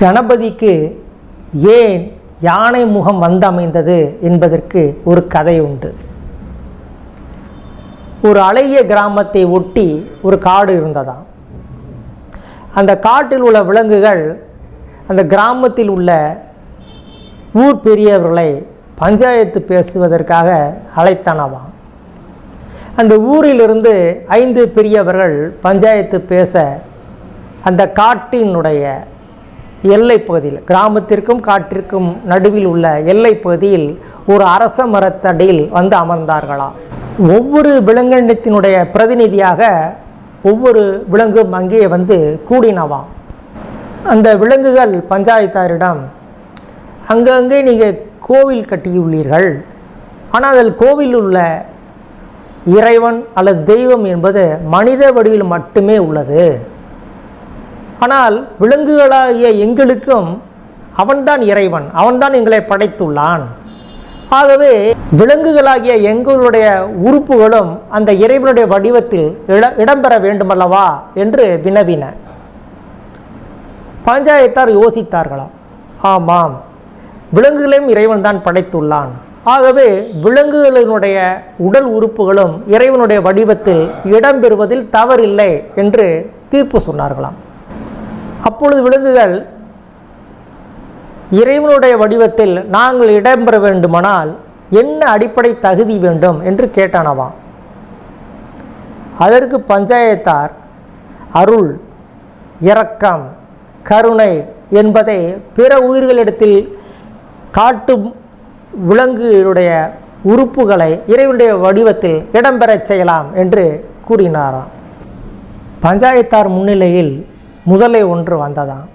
கணபதிக்கு ஏன் யானை முகம் வந்தமைந்தது என்பதற்கு ஒரு கதை உண்டு. ஒரு அழகிய கிராமத்தை ஒட்டி ஒரு காடு இருந்ததாம். அந்த காட்டில் உள்ள விலங்குகள் அந்த கிராமத்தில் உள்ள ஊர் பெரியவர்களை பஞ்சாயத்து பேசுவதற்காக அழைத்தனவாம். அந்த ஊரிலிருந்து ஐந்து பெரியவர்கள் பஞ்சாயத்து பேச அந்த காட்டினுடைய எல்லை பகுதியில் கிராமத்திற்கும் காட்டிற்கும் நடுவில் உள்ள எல்லை பகுதியில் ஒரு அரச மரத்தடியில் வந்து அமர்ந்தார்களாம் ஒவ்வொரு விலங்கினத்தினுடைய பிரதிநிதியாக ஒவ்வொரு விலங்கும் அங்கே வந்து கூடினவாம் அந்த விலங்குகள் பஞ்சாயத்தாரிடம் அங்கங்கே நீங்கள் கோவில் கட்டியுள்ளீர்கள். ஆனால் அதில் கோவில் உள்ள இறைவன் அல்லது தெய்வம் என்பது மனித வடிவில் மட்டுமே உள்ளது. ஆனால் விலங்குகளாகிய எங்களுக்கும் அவன்தான் இறைவன் அவன்தான் எங்களை படைத்துள்ளான். ஆகவே விலங்குகளாகிய எங்களுடைய உறுப்புகளும் அந்த இறைவனுடைய வடிவத்தில் இட இடம்பெற வேண்டுமல்லவா என்று வினவின. பஞ்சாயத்தார் யோசித்தார்களாம். ஆமாம் விலங்குகளையும் இறைவன் தான் படைத்துள்ளான். ஆகவே விலங்குகளினுடைய உடல் உறுப்புகளும் இறைவனுடைய வடிவத்தில் இடம்பெறுவதில் தவறில்லை என்று தீர்ப்பு சொன்னார்களாம். அப்பொழுது விலங்குகள் இறைவனுடைய வடிவத்தில் நாங்கள் இடம்பெற வேண்டுமானால் என்ன அடிப்படை தகுதி வேண்டும் என்று கேட்டானவாம் அதற்கு பஞ்சாயத்தார் அருள் இரக்கம் கருணை என்பதை பிற உயிர்களிடத்தில் காட்டும் விலங்குகளுடைய உறுப்புகளை இறைவனுடைய வடிவத்தில் இடம்பெறச் செய்யலாம் என்று கூறினாராம். பஞ்சாயத்தார் முன்னிலையில் முதலை ஒன்று வந்ததாம்.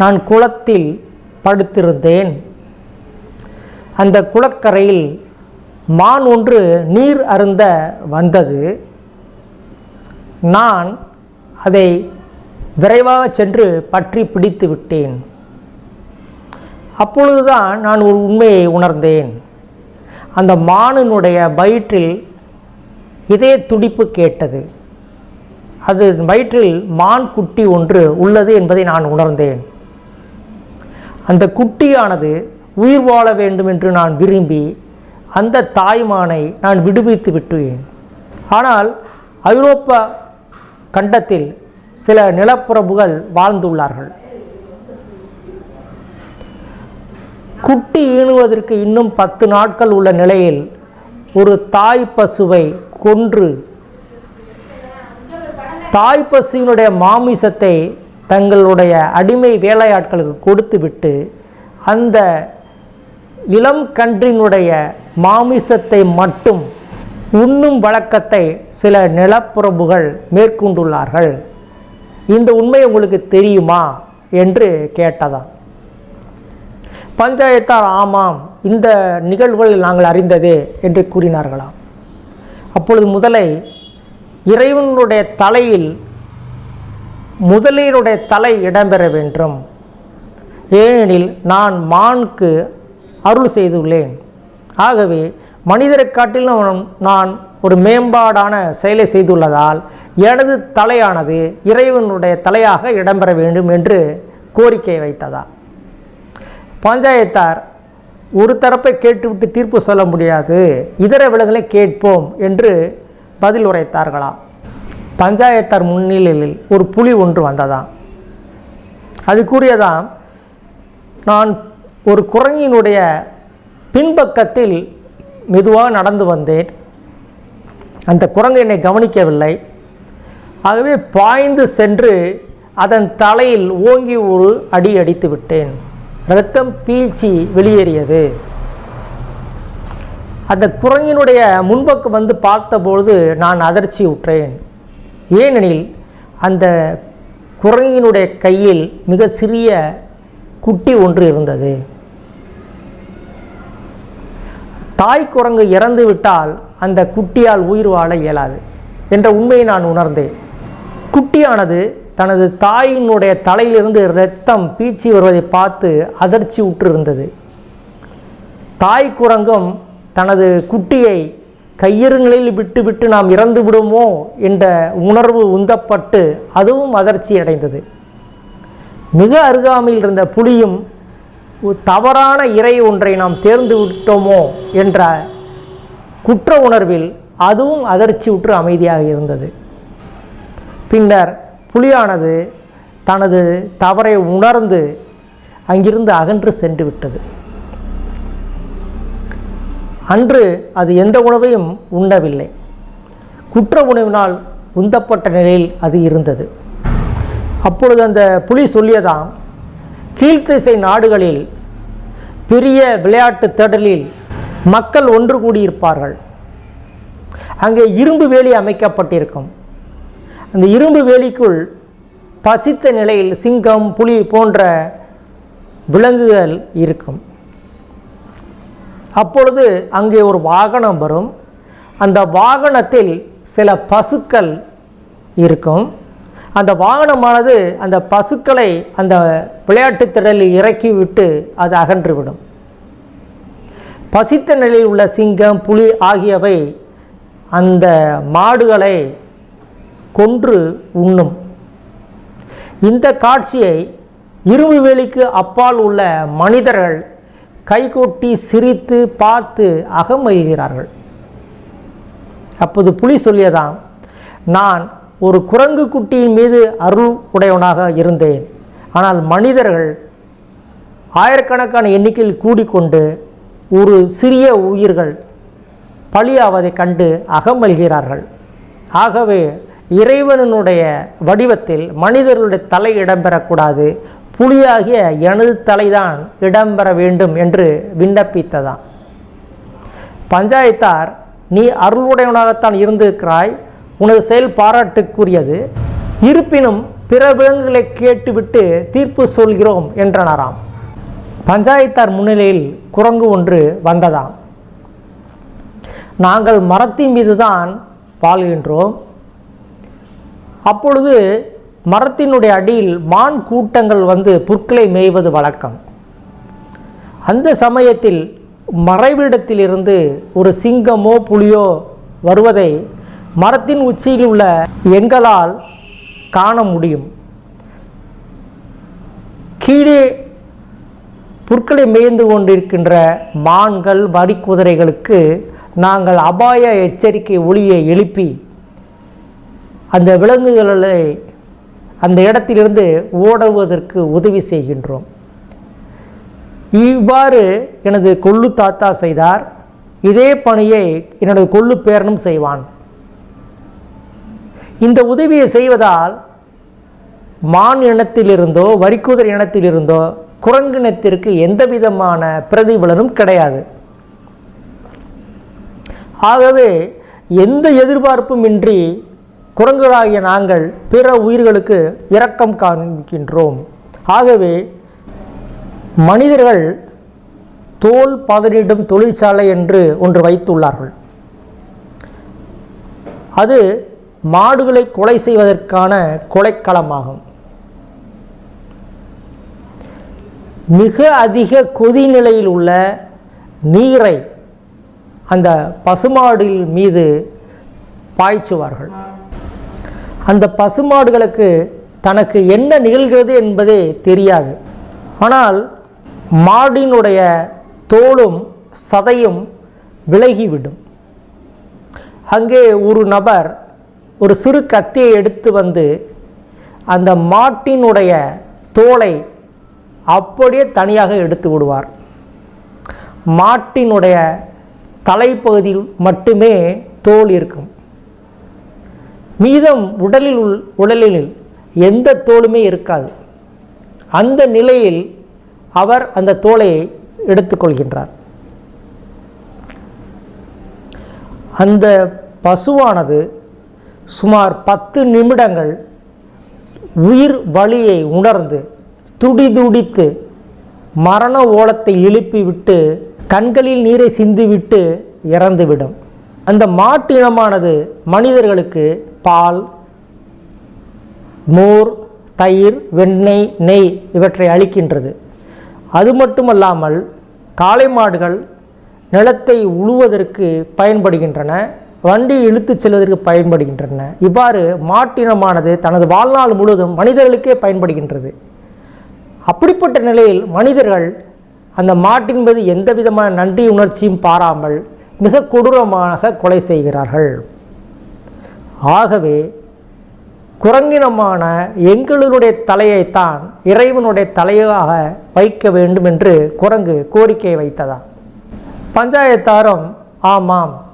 நான் குளத்தில் படுத்திருந்தேன். அந்த குளக்கரையில் மான் ஒன்று நீர் அருந்த வந்தது. நான் அதை விரைவாக சென்று பற்றி பிடித்து விட்டேன். அப்பொழுதுதான் நான் ஒரு உண்மையை உணர்ந்தேன். அந்த மானினுடைய வயிற்றில் இதய துடிப்பு கேட்டது. அது வயிற்றில் மான் குட்டி ஒன்று உள்ளது என்பதை நான் உணர்ந்தேன். அந்த குட்டியானது உயிர் வாழ வேண்டும் என்று நான் விரும்பி அந்த தாய்மானை நான் விடுவித்து விட்டுவேன் ஆனால் ஐரோப்பா கண்டத்தில் சில நிலப்பிரபுகள் வாழ்ந்துள்ளார்கள். குட்டி ஈணுவதற்கு இன்னும் பத்து நாட்கள் உள்ள நிலையில் ஒரு தாய் பசுவை கொன்று தாய் பசுவினுடைய மாமிசத்தை தங்களுடைய அடிமை வேலையாட்களுக்கு கொடுத்துவிட்டு அந்த இளம் கன்றினுடைய மாமிசத்தை மட்டும் உண்ணும் வழக்கத்தை சில நிலப்புறம்புகள் மேற்கொண்டுள்ளார்கள். இந்த உண்மை உங்களுக்கு தெரியுமா? என்று கேட்டதாம். பஞ்சாயத்தார் ஆமாம் இந்த நிகழ்வுகள் நாங்கள் அறிந்ததே என்று கூறினார்களாம். அப்பொழுது முதலை இறைவனுடைய தலையில் முதலீருடைய தலை இடம்பெற வேண்டும். ஏனெனில் நான் மானுக்கு அருள் செய்துள்ளேன். ஆகவே மனிதரை காட்டிலும் நான் ஒரு மேம்பாடான செயலை செய்துள்ளதால் எனது தலையானது இறைவனுடைய தலையாக இடம்பெற வேண்டும் என்று கோரிக்கை வைத்ததா? பஞ்சாயத்தார் ஒரு தரப்பை கேட்டுவிட்டு தீர்ப்பு சொல்ல முடியாது. இதர விலங்குகளை கேட்போம் என்று பதில் உரைத்தார்களா பஞ்சாயத்தார் முன்னிலையில் ஒரு புலி ஒன்று வந்ததாம். அது கூறியதாம் நான் ஒரு குரங்கினுடைய பின்பக்கத்தில் மெதுவாக நடந்து வந்தேன். அந்த குரங்கு என்னை கவனிக்கவில்லை. ஆகவே பாய்ந்து சென்று அதன் தலையில் ஓங்கி ஒரு அடி அடித்து விட்டேன் இரத்தம் பீச்சி வெளியேறியது. அந்த குரங்கினுடைய முன்பக்கம் வந்து பார்த்தபொழுது நான் அதிர்ச்சி உற்றேன். ஏனெனில் அந்த குரங்கினுடைய கையில் மிக சிறிய குட்டி ஒன்று இருந்தது. தாய் குரங்கு இறந்து விட்டால் அந்த குட்டியால் உயிர் வாழ இயலாது என்ற உண்மையை நான் உணர்ந்தேன். குட்டியானது தனது தாயினுடைய தலையிலிருந்து இரத்தம் பீச்சி வருவதை பார்த்து அதிர்ச்சி உற்றிருந்தது. தாய் குரங்கும் தனது குட்டியை கையிறு விட்டு விட்டு நாம் இறந்து விடுமோ என்ற உணர்வு உந்தப்பட்டு அதுவும் அதிர்ச்சி அடைந்தது. மிக அருகாமையில் இருந்த புலியும் தவறான இறை ஒன்றை நாம் தேர்ந்து விட்டோமோ என்ற குற்ற உணர்வில் அதுவும் அதிர்ச்சியுற்று அமைதியாக இருந்தது. பின்னர் புலியானது தனது தவறை உணர்ந்து அங்கிருந்து அகன்று சென்று விட்டது. அன்று அது எந்த உணவையும் உண்ணவில்லை. குற்ற உணவினால் உந்தப்பட்ட நிலையில் அது இருந்தது. அப்பொழுது அந்த புலி சொல்லியதாம் கீழ்த்திசை நாடுகளில் பெரிய விளையாட்டு திடலில் மக்கள் ஒன்று கூடியிருப்பார்கள். அங்கே இரும்பு வேலி அமைக்கப்பட்டிருக்கும். அந்த இரும்பு வேலிக்குள் பசித்த நிலையில் சிங்கம் புலி போன்ற விலங்குகள் இருக்கும். அப்பொழுது அங்கே ஒரு வாகனம் வரும். அந்த வாகனத்தில் சில பசுக்கள் இருக்கும். அந்த வாகனமானது அந்த பசுக்களை அந்த விளையாட்டு திடலில் இறக்கிவிட்டு அது அகன்றுவிடும். பசித்த நிலையில் உள்ள சிங்கம் புலி ஆகியவை அந்த மாடுகளை கொன்று உண்ணும். இந்த காட்சியை இரும்பு வேலிக்கு அப்பால் உள்ள மனிதர்கள் கைகொட்டி சிரித்து பார்த்து அகமகிழ்கிறார்கள். அப்போது புலி சொல்லியதாம் நான் ஒரு குரங்கு குட்டியின் மீது அருள் உடையவனாக இருந்தேன். ஆனால் மனிதர்கள் ஆயிரக்கணக்கான எண்ணிக்கையில் கூடிக்கொண்டு ஒரு சிறிய உயிர்கள் பலியாவதை கண்டு அகமல்கிறார்கள் ஆகவே இறைவனுடைய வடிவத்தில் மனிதர்களுடைய தலை இடம்பெறக்கூடாது. புலியாகிய எனது தலைதான் இடம்பெற வேண்டும் என்று விண்ணப்பித்ததாம். பஞ்சாயத்தார் நீ அருளுடையவனாகத்தான் இருந்திருக்கிறாய். உனது செயல் பாராட்டுக்குரியது. இருப்பினும் பிற விலங்குகளை கேட்டுவிட்டு தீர்ப்பு சொல்கிறோம் என்றனராம். பஞ்சாயத்தார் முன்னிலையில் குரங்கு ஒன்று வந்ததாம். நாங்கள் மரத்தின் மீதுதான் வாழ்கின்றோம். அப்பொழுது மரத்தினுடைய அடியில் மான் கூட்டங்கள் வந்து புற்களை மேய்வது வழக்கம். அந்த சமயத்தில் மறைவிடத்திலிருந்து ஒரு சிங்கமோ புலியோ வருவதை மரத்தின் உச்சியில் உள்ள எங்களால் காண முடியும். கீழே புற்களை மேய்ந்து கொண்டிருக்கின்ற மான்கள் வரிக்குதிரைகளுக்கு நாங்கள் அபாய எச்சரிக்கை ஒளியை எழுப்பி அந்த விலங்குகளை அந்த இடத்திலிருந்து ஓடுவதற்கு உதவி செய்கின்றோம். இவ்வாறு எனது கொள்ளு தாத்தா செய்தார். இதே பணியை என்னுடைய கொள்ளு பேரனும் செய்வான். இந்த உதவியை செய்வதால் மான் இனத்திலிருந்தோ வரிக்குதிரை இனத்திலிருந்தோ குரங்கினத்திற்கு எந்த விதமான பிரதிபலனும் கிடையாது. ஆகவே எந்த எதிர்பார்ப்பும் இன்றி குரங்குகளாகிய நாங்கள் பிற உயிர்களுக்கு இரக்கம் காண்கின்றோம். ஆகவே மனிதர்கள் தோல் பதனிடும் தொழிற்சாலை என்று ஒன்று வைத்துள்ளார்கள். அது மாடுகளை கொலை செய்வதற்கான கொலைக்களமாகும். மிக அதிக கொதிநிலையில் உள்ள நீரை அந்த பசுமாடில் மீது பாய்ச்சுவார்கள். அந்த பசுமாடுகளுக்கு தனக்கு என்ன நிகழ்கிறது என்பதே தெரியாது. ஆனால் மாடினுடைய தோலும் சதையும் விலகிவிடும். அங்கே ஒரு நபர் ஒரு சிறு கத்தியை எடுத்து வந்து அந்த மாட்டினுடைய தோலை அப்படியே தனியாக எடுத்து விடுவார். மாட்டினுடைய தலைப்பகுதியில் மட்டுமே தோல் இருக்கும். மீதம் உடலில் உள் உடலில் எந்த தோலுமே இருக்காது. அந்த நிலையில் அவர் அந்த தோலை எடுத்துக்கொள்கின்றார். அந்த பசுவானது சுமார் பத்து நிமிடங்கள் உயிர் வழியை உணர்ந்து துடிதுடித்து மரண ஓலத்தை எழுப்பிவிட்டு கண்களில் நீரை சிந்திவிட்டு இறந்துவிடும். அந்த மாட்டு இனமானது மனிதர்களுக்கு பால் மோர் தயிர் வெண்ணெய் நெய் இவற்றை அளிக்கின்றது அது மட்டுமல்லாமல் காளை மாடுகள் நிலத்தை உழுவதற்கு பயன்படுகின்றன வண்டி இழுத்துச் செல்வதற்கு பயன்படுகின்றன. இவ்வாறு மாட்டினமானது தனது வாழ்நாள் முழுவதும் மனிதர்களுக்கே பயன்படுகின்றது. அப்படிப்பட்ட நிலையில் மனிதர்கள் அந்த மாட்டின் மீது எந்த விதமான நன்றி உணர்ச்சியும் பாராமல் மிக கொடூரமாக கொலை செய்கிறார்கள். ஆகவே குரங்கினமான எங்களுடைய தலையைத்தான் இறைவனுடைய தலையாக வைக்க வேண்டும் என்று குரங்கு கோரிக்கை வைத்ததா? பஞ்சாயத்தாரும் ஆமாம்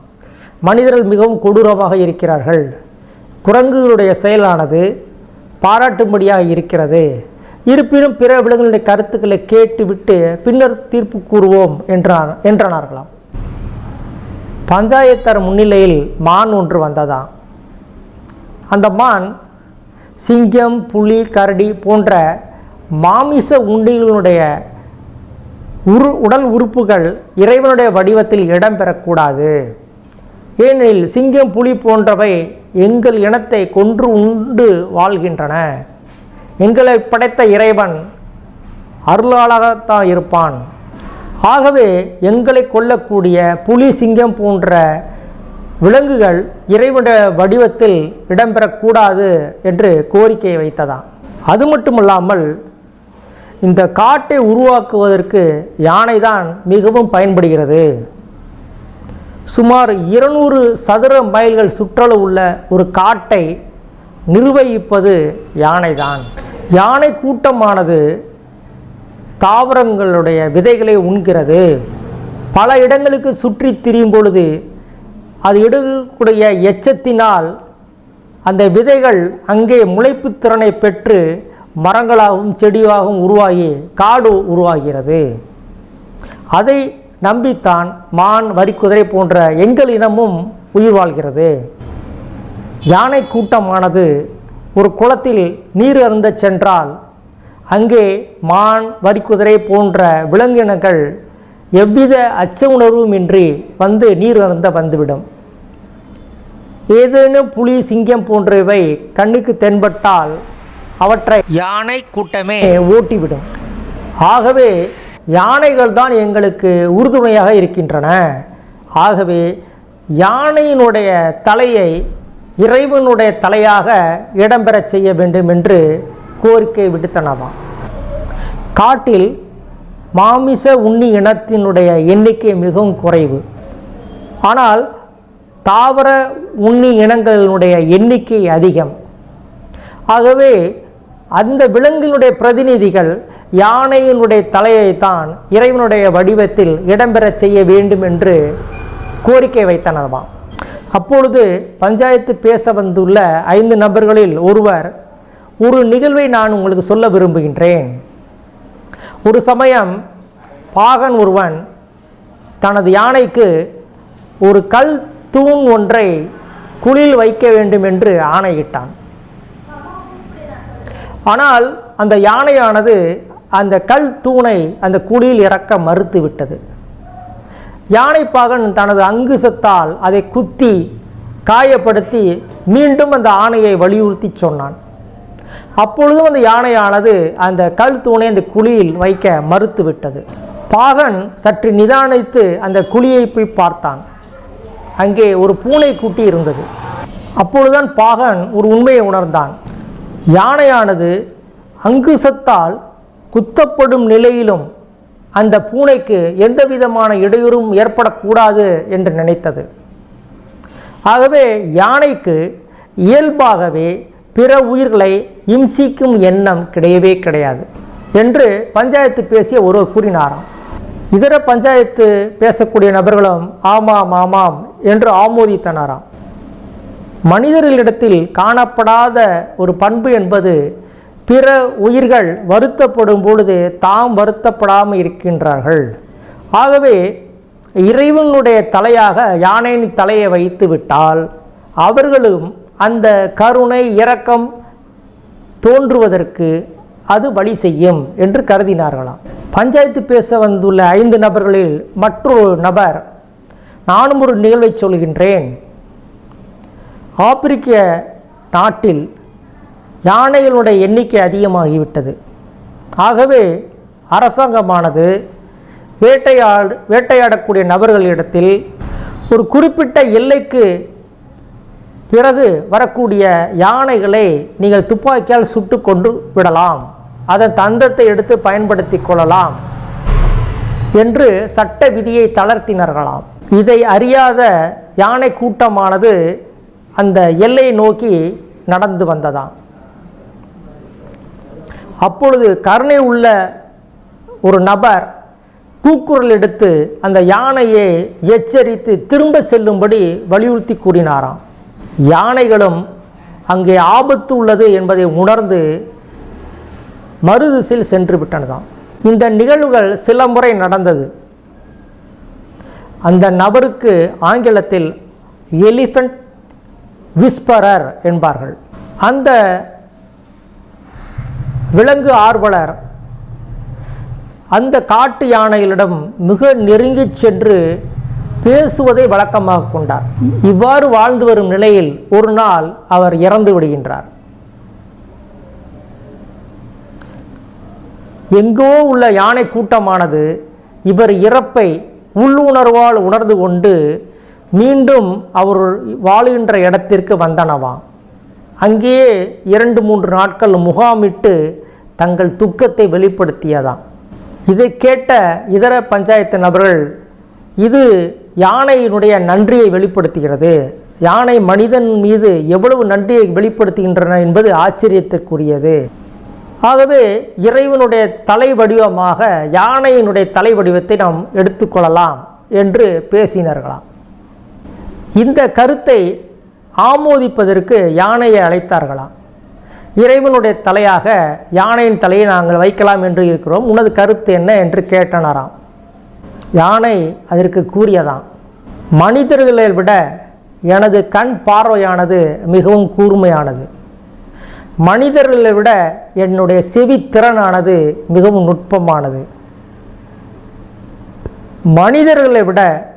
மனிதர்கள் மிகவும் கொடூரமாக இருக்கிறார்கள். குரங்குகளுடைய செயலானது பாராட்டும்படியாக இருக்கிறது. இருப்பினும் பிற விலங்குகளுடைய கருத்துக்களை கேட்டுவிட்டு பின்னர் தீர்ப்பு கூறுவோம் என்றார் என்றனார்களாம். பஞ்சாயத்தார் முன்னிலையில் மான் ஒன்று வந்ததாம். அந்த மான் சிங்கம் புலி கரடி போன்ற மாமிச உண்டிகளுடைய உரு உடல் உறுப்புகள் இறைவனுடைய வடிவத்தில் இடம்பெறக்கூடாது. ஏனெனில் சிங்கம் புலி போன்றவை எங்கள் இனத்தை கொன்று உண்டு வாழ்கின்றன. எங்களை படைத்த இறைவன் அருளாளராகத்தான் இருப்பான். ஆகவே எங்களை கொல்லக்கூடிய புலி சிங்கம் போன்ற விலங்குகள் இறைவன வடிவத்தில் இடம்பெறக்கூடாது என்று கோரிக்கை வைத்ததாம் அது மட்டுமல்லாமல் இந்த காட்டை உருவாக்குவதற்கு யானை தான் மிகவும் பயன்படுகிறது? சுமார் இருநூறு சதுர மைல்கள் சுற்றளவு உள்ள ஒரு காட்டை நிர்வகிப்பது யானைதான். யானை கூட்டமானது தாவரங்களுடைய விதைகளை உண்கிறது. பல இடங்களுக்கு சுற்றி திரியும் பொழுது அது எடுக்கக்கூடிய எச்சத்தினால் அந்த விதைகள் அங்கே முளைப்பு திறனை பெற்று மரங்களாகவும் செடியாகவும் உருவாகி காடு உருவாகிறது. அதை நம்பித்தான் மான் வரிக்குதிரை போன்ற எங்கள் இனமும் உயிர் வாழ்கிறது. யானை கூட்டமானது ஒரு குளத்தில் நீர் அருந்த சென்றால் அங்கே மான் வரிக்குதிரை போன்ற விலங்கினங்கள் எவ்வித அச்ச உணர்வுமின்றி வந்து நீர் அருந்த வந்துவிடும். ஏதேனும் புலி சிங்கம் போன்றவை கண்ணுக்கு தென்பட்டால் அவற்றை யானை கூட்டமே. ஓட்டிவிடும். ஆகவே யானைகள் தான் எங்களுக்கு உறுதுணையாக இருக்கின்றன. ஆகவே யானையினுடைய தலையை இறைவனுடைய தலையாக இடம்பெறச் செய்ய வேண்டும் என்று கோரிக்கை விடுத்தனவாம். காட்டில் மாமிச உண்ணி இனத்தினுடைய எண்ணிக்கை மிகவும் குறைவு. ஆனால் தாவர உண்ணி இனங்களினுடைய எண்ணிக்கை அதிகம். ஆகவே அந்த விலங்கினுடைய பிரதிநிதிகள் யானையினுடைய தலையைத்தான் இறைவனுடைய வடிவத்தில் இடம்பெறச் செய்ய வேண்டும் என்று கோரிக்கை வைத்தனவாம். அப்பொழுது பஞ்சாயத்து பேச வந்துள்ள ஐந்து நபர்களில் ஒருவர் ஒரு நிகழ்வை நான் உங்களுக்கு சொல்ல விரும்புகின்றேன். ஒரு சமயம் பாகன் ஒருவன் தனது யானைக்கு ஒரு கல் தூண் ஒன்றை குளில் வைக்க வேண்டும் என்று ஆணையிட்டான். ஆனால் அந்த யானையானது அந்த கல் தூணை அந்த குழியில் இறக்க மறுத்து விட்டது. யானைப்பாகன் தனது அங்குசத்தால் அதை குத்தி காயப்படுத்தி மீண்டும் அந்த ஆணையை வலியுறுத்தி சொன்னான். அப்பொழுதும் அந்த யானையானது அந்த கல் தூணை அந்த குழியில் வைக்க மறுத்து விட்டது. பாகன் சற்று நிதானித்து அந்த குழியை போய் பார்த்தான். அங்கே ஒரு பூனை குட்டி இருந்தது. அப்பொழுதுதான் பாகன் ஒரு உண்மையை உணர்ந்தான். யானையானது அங்குசத்தால் குத்தப்படும் நிலையிலும் அந்த பூனைக்கு எந்த விதமான இடையூறும் ஏற்படக்கூடாது என்று நினைத்தது. ஆகவே யானைக்கு இயல்பாகவே பிற உயிர்களை இம்சிக்கும் எண்ணம் கிடையவே கிடையாது என்று பஞ்சாயத்து பேசிய ஒருவர் கூறினாராம். இதர பஞ்சாயத்து பேசக்கூடிய நபர்களும் ஆமாம் ஆமாம் என்று ஆமோதித்தனராம். மனிதர்களிடத்தில் காணப்படாத ஒரு பண்பு என்பது பிற உயிர்கள் வருத்தப்படும் பொழுது தாம் வருத்தப்படாமல் இருக்கின்றார்கள். ஆகவே இறைவனுடைய தலையாக யானையின் தலையை வைத்து விட்டால் அவர்களும் அந்த கருணை இரக்கம் தோன்றுவதற்கு அது வழி செய்யும் என்று கருதினார்களாம். பஞ்சாயத்து பேச வந்துள்ள ஐந்து நபர்களில் மற்றொரு நபர் நானும் ஒரு நிகழ்வை சொல்கின்றேன். ஆப்பிரிக்க நாட்டில் யானைகளுடைய எண்ணிக்கை அதிகமாகிவிட்டது. ஆகவே அரசாங்கமானது வேட்டையாடு வேட்டையாடக்கூடிய நபர்களிடத்தில் ஒரு குறிப்பிட்ட எல்லைக்கு பிறகு வரக்கூடிய யானைகளை நீங்கள் துப்பாக்கியால் சுட்டு கொண்டு விடலாம். அதன் தந்தத்தை எடுத்து பயன்படுத்தி கொள்ளலாம். என்று சட்ட விதியை தளர்த்தினார்களாம். இதை அறியாத யானை கூட்டமானது அந்த எல்லையை நோக்கி நடந்து வந்ததாம். அப்பொழுது கருணை உள்ள ஒரு நபர் கூக்குரல் எடுத்து அந்த யானையை எச்சரித்து திரும்ப செல்லும்படி வலியுறுத்தி கூறினாராம். யானைகளும் அங்கே ஆபத்து உள்ளது என்பதை உணர்ந்து மறுதிசையில் சென்று விட்டனதாம். இந்த நிகழ்வுகள் சில முறை நடந்தது. அந்த நபருக்கு ஆங்கிலத்தில் எலிஃபண்ட் விஸ்பரர் என்பார்கள். அந்த விலங்கு ஆர்வலர் அந்த காட்டு யானைகளிடம் மிக நெருங்கிச் சென்று பேசுவதை வழக்கமாக கொண்டார். இவ்வாறு வாழ்ந்து வரும் நிலையில் ஒரு நாள் அவர் இறந்து விடுகின்றார். எங்கோ உள்ள யானை கூட்டமானது இவர் இறப்பை உள்ளுணர்வால் உணர்ந்து கொண்டு மீண்டும் அவர் வாழுகின்ற இடத்திற்கு வந்தனவாம் அங்கேயே இரண்டு மூன்று நாட்கள் முகாமிட்டு தங்கள் துக்கத்தை வெளிப்படுத்தியதாம். இதை கேட்ட இதர பஞ்சாயத்து நபர்கள் இது யானையினுடைய நன்றியை வெளிப்படுத்துகிறது. யானை மனிதன் மீது எவ்வளவு நன்றியை வெளிப்படுத்துகின்றன என்பது ஆச்சரியத்திற்குரியது ஆகவே இறைவனுடைய தலை வடிவமாக யானையினுடைய தலை வடிவத்தை நாம் எடுத்துக்கொள்ளலாம் என்று பேசினார்களாம். இந்த கருத்தை ஆமோதிப்பதற்கு யானையை அழைத்தார்களாம். இறைவனுடைய தலையாக யானையின் தலையை நாங்கள் வைக்கலாம் என்று இருக்கிறோம். உனது கருத்து என்ன என்று கேட்டனராம். யானை அதற்கு கூறியதாம் மனிதர்களை விட எனது கண் பார்வையானது மிகவும் கூர்மையானது. மனிதர்களை விட என்னுடைய செவி திறனானது மிகவும் நுட்பமானது. மனிதர்களை விட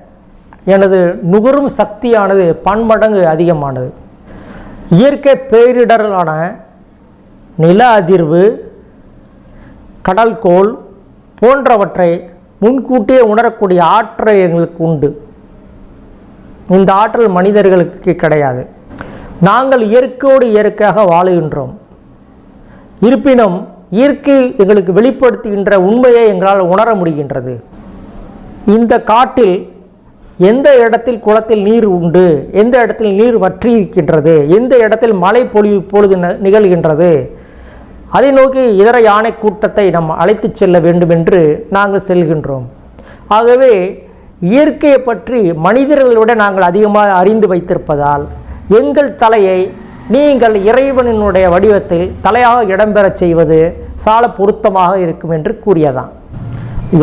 எனது நுகரும் சக்தியானது பன்மடங்கு அதிகமானது. இயற்கை பேரிடர்களான நில அதிர்வு கடல்கோள் போன்றவற்றை முன்கூட்டியே உணரக்கூடிய ஆற்றல் எங்களுக்கு உண்டு. இந்த ஆற்றல் மனிதர்களுக்கு கிடையாது. நாங்கள் இயற்கையோடு இயற்கையாக வாழுகின்றோம். இருப்பினும் இயற்கை எங்களுக்கு வெளிப்படுத்துகின்ற உண்மையை எங்களால் உணர முடிகின்றது. இந்த காட்டில் எந்த இடத்தில் குளத்தில் நீர் உண்டு எந்த இடத்தில் நீர் வற்றி இருக்கின்றது எந்த இடத்தில் மழை பொழிவு பொழுது ந- நிகழ்கின்றது அதை நோக்கி இதர யானை கூட்டத்தை நாம் அழைத்துச் செல்ல வேண்டும் என்று நாங்கள் செல்கின்றோம். ஆகவே இயற்கையை பற்றி மனிதர்களை விட நாங்கள் அதிகமாக அறிந்து வைத்திருப்பதால் எங்கள் தலையை நீங்கள் இறைவனினுடைய வடிவத்தில் தலையாக இடம்பெறச் செய்வது சால பொருத்தமாக இருக்கும் என்று கூறியதாம்.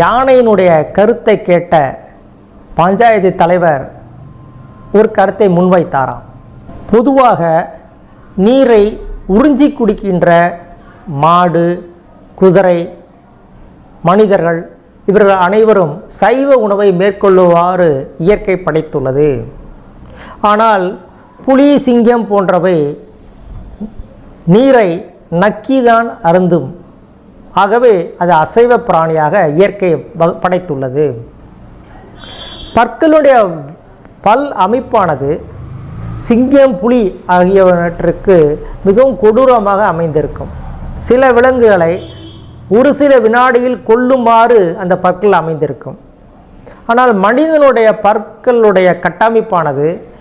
யானையினுடைய கருத்தை கேட்ட பஞ்சாயத்து தலைவர் ஒரு கருத்தை முன்வைத்தாராம். பொதுவாக நீரை உறிஞ்சி குடிக்கின்ற மாடு குதிரை மனிதர்கள் இவர்கள் அனைவரும் சைவ உணவை மேற்கொள்ளுவாறு இயற்கை படைத்துள்ளது. ஆனால் புலி சிங்கம் போன்றவை நீரை நக்கிதான் அருந்தும். ஆகவே அது அசைவ பிராணியாக இயற்கை வ- படைத்துள்ளது. பற்களுடைய பல் அமைப்பானது சிங்கம் புலி ஆகியவற்றுக்கு மிகவும் கொடூரமாக அமைந்திருக்கும். சில விலங்குகளை ஒரு சில வினாடியில் கொல்லுமாறு அந்த பற்கள் அமைந்திருக்கும். ஆனால் மனிதனுடைய பற்களுடைய கட்டமைப்பானது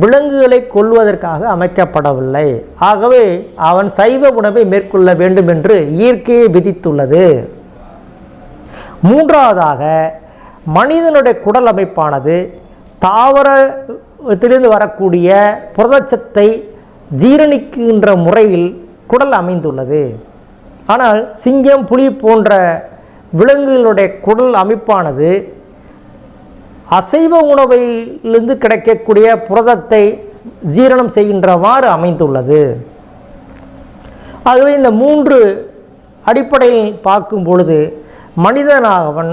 விலங்குகளை கொல்வதற்காக அமைக்கப்படவில்லை. ஆகவே அவன் சைவ உணவை மேற்கொள்ள வேண்டும் என்று இயற்கையை விதித்துள்ளது. மூன்றாவதாக மனிதனுடைய குடல் அமைப்பானது தாவரத்திலிருந்து வரக்கூடிய புரதச்சத்தை ஜீரணிக்கின்ற முறையில் குடல் அமைந்துள்ளது. ஆனால் சிங்கம் புலி போன்ற விலங்குகளுடைய குடல் அமைப்பானது அசைவ உணவிலிருந்து கிடைக்கக்கூடிய புரதத்தை ஜீரணம் செய்கின்றவாறு அமைந்துள்ளது. ஆகவே இந்த மூன்று அடிப்படையில் பார்க்கும் பொழுது மனிதனாகவன்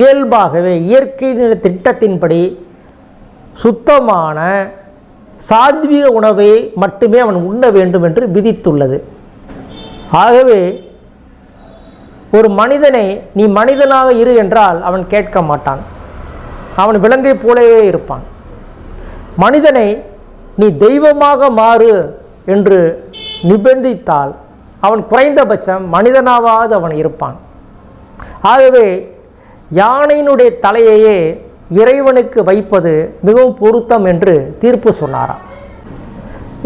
இயல்பாகவே இயற்கையின் திட்டத்தின்படி சுத்தமான சாத்விக உணவை மட்டுமே அவன் உண்ண வேண்டும் என்று விதித்துள்ளது. ஆகவே ஒரு மனிதனை நீ மனிதனாக இரு என்றால் அவன் கேட்க மாட்டான். அவன் விலங்கை போலவே இருப்பான். மனிதனை நீ தெய்வமாக மாறு என்று நிபந்தித்தால் அவன் குறைந்தபட்சம் மனிதனாவது அவன் இருப்பான். ஆகவே யானையினுடைய தலையையே இறைவனுக்கு வைப்பது மிகவும் பொருத்தம் என்று தீர்ப்பு சொன்னாராம்.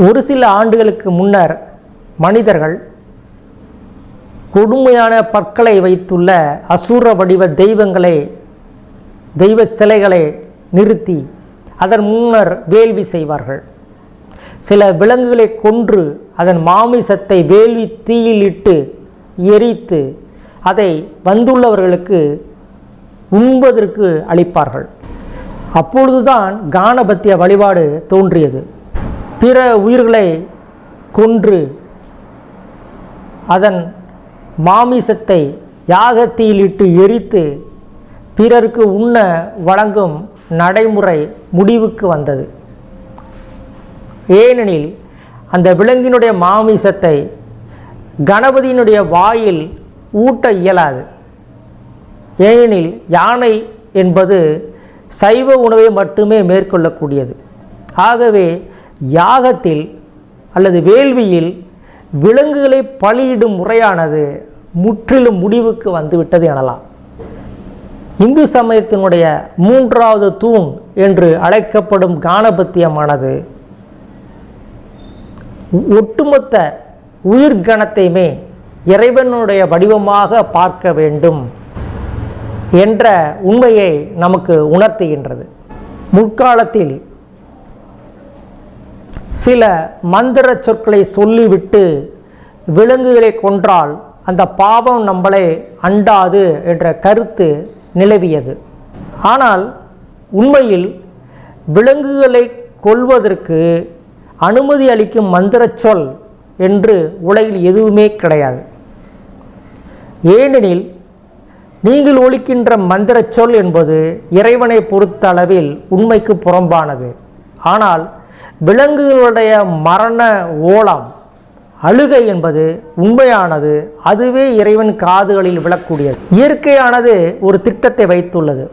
ஒரு சில ஆண்டுகளுக்கு முன்னர் மனிதர்கள் கொடுமையான பற்களை வைத்துள்ள அசூர வடிவ தெய்வங்களை தெய்வ சிலைகளை நிறுத்தி அதன் முன்னர் வேள்வி செய்வார்கள். சில விலங்குகளை கொன்று அதன் மாமிசத்தை வேள்வி தீயிலிட்டு எரித்து அதை வந்துள்ளவர்களுக்கு உண்பதற்கு அளிப்பார்கள். அப்பொழுதுதான் கானபத்திய வழிபாடு தோன்றியது. பிற உயிர்களை கொன்று அதன் மாமிசத்தை யாகத்தீயிலிட்டு எரித்து பிறருக்கு உண்ண வழங்கும் நடைமுறை முடிவுக்கு வந்தது. ஏனெனில் அந்த விலங்கினுடைய மாமிசத்தை கணபதியினுடைய வாயில் ஊட்ட இயலாது. ஏனெனில் யானை என்பது சைவ உணவை மட்டுமே மேற்கொள்ளக்கூடியது. ஆகவே யாகத்தில் அல்லது வேள்வியில் விலங்குகளை பலியிடும் முறையானது முற்றிலும் முடிவுக்கு வந்துவிட்டது எனலாம். இந்து சமயத்தினுடைய மூன்றாவது தூண் என்று அழைக்கப்படும் காணபத்தியமானது ஒட்டுமொத்த உயிர்கணத்தையுமே இறைவனுடைய வடிவமாக பார்க்க வேண்டும் என்ற உண்மையை நமக்கு உணர்த்துகின்றது. முற்காலத்தில் சில மந்திர சொற்களை சொல்லிவிட்டு விலங்குகளை கொன்றால் அந்த பாவம் நம்மளை அண்டாது என்ற கருத்து நிலவியது. ஆனால் உண்மையில் விலங்குகளை கொல்வதற்கு அனுமதி அளிக்கும் மந்திர சொல் என்று உலகில் எதுவுமே கிடையாது. ஏனெனில் நீங்கள் ஒழிக்கின்ற மந்திர சொல் என்பது இறைவனை பொறுத்த அளவில் உண்மைக்கு புறம்பானது. ஆனால் விலங்குகளுடைய மரண ஓலம் அழுகை என்பது உண்மையானது அதுவே இறைவன் காதுகளில் விழக்கூடியது. இயற்கையானது ஒரு திட்டத்தை வைத்துள்ளது.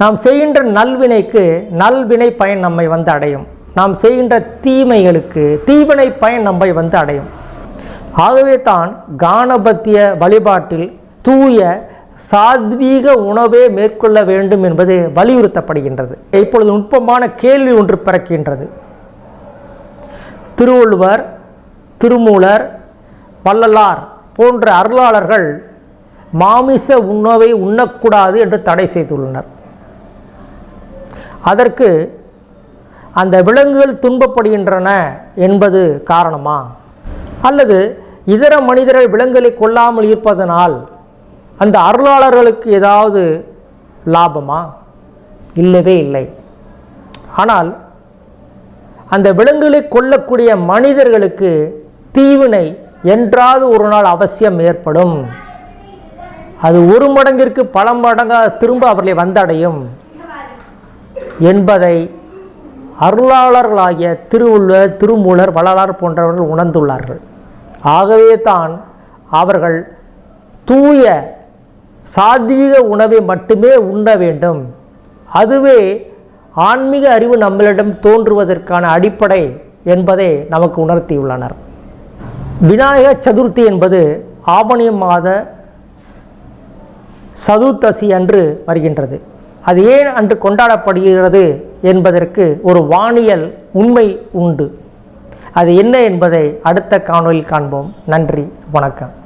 நாம் செய்கின்ற நல்வினைக்கு நல்வினை பயன் நம்மை வந்து அடையும். நாம் செய்கின்ற தீமைகளுக்கு தீவினை பயன் நம்மை வந்து அடையும். ஆகவே தான் கானபத்திய வழிபாட்டில் தூய சாத்வீக உணவே மேற்கொள்ள வேண்டும் என்பது வலியுறுத்தப்படுகின்றது. இப்பொழுது நுட்பமான கேள்வி ஒன்று பிறக்கின்றது. திருவள்ளுவர் திருமூலர் வள்ளலார் போன்ற அருளாளர்கள் மாமிச உணவை உண்ணக்கூடாது என்று தடை செய்துள்ளனர். அதற்கு அந்த விலங்குகள் துன்பப்படுகின்றன என்பது காரணமா? அல்லது இதர மனிதர்கள் விலங்குகளை கொல்லாமல் இருப்பதனால் அந்த அருளாளர்களுக்கு ஏதாவது லாபமா? இல்லவே இல்லை. ஆனால் அந்த விலங்குகளை கொல்லக்கூடிய மனிதர்களுக்கு தீவினை என்றாவது ஒரு நாள் அவசியம் ஏற்படும். அது ஒரு மடங்கிற்கு பல மடங்காக திரும்ப அவர்களை வந்தடையும். என்பதை அருளாளர்களாகிய திருவள்ளுவர் திருமூலர் வள்ளலார் போன்றவர்கள் உணர்ந்துள்ளார்கள். ஆகவே தான் அவர்கள் தூய சாத்வீக உணவை மட்டுமே உண்ண வேண்டும். அதுவே ஆன்மீக அறிவு நம்மளிடம் தோன்றுவதற்கான அடிப்படை என்பதை நமக்கு உணர்த்தியுள்ளனர். விநாயக சதுர்த்தி என்பது ஆவணி மாத சதுர்த்தசி அன்று வருகின்றது. அது ஏன் அன்று கொண்டாடப்படுகிறது என்பதற்கு ஒரு வானியல் உண்மை உண்டு. அது என்ன என்பதை அடுத்த காணொலியில் காண்போம். நன்றி வணக்கம்.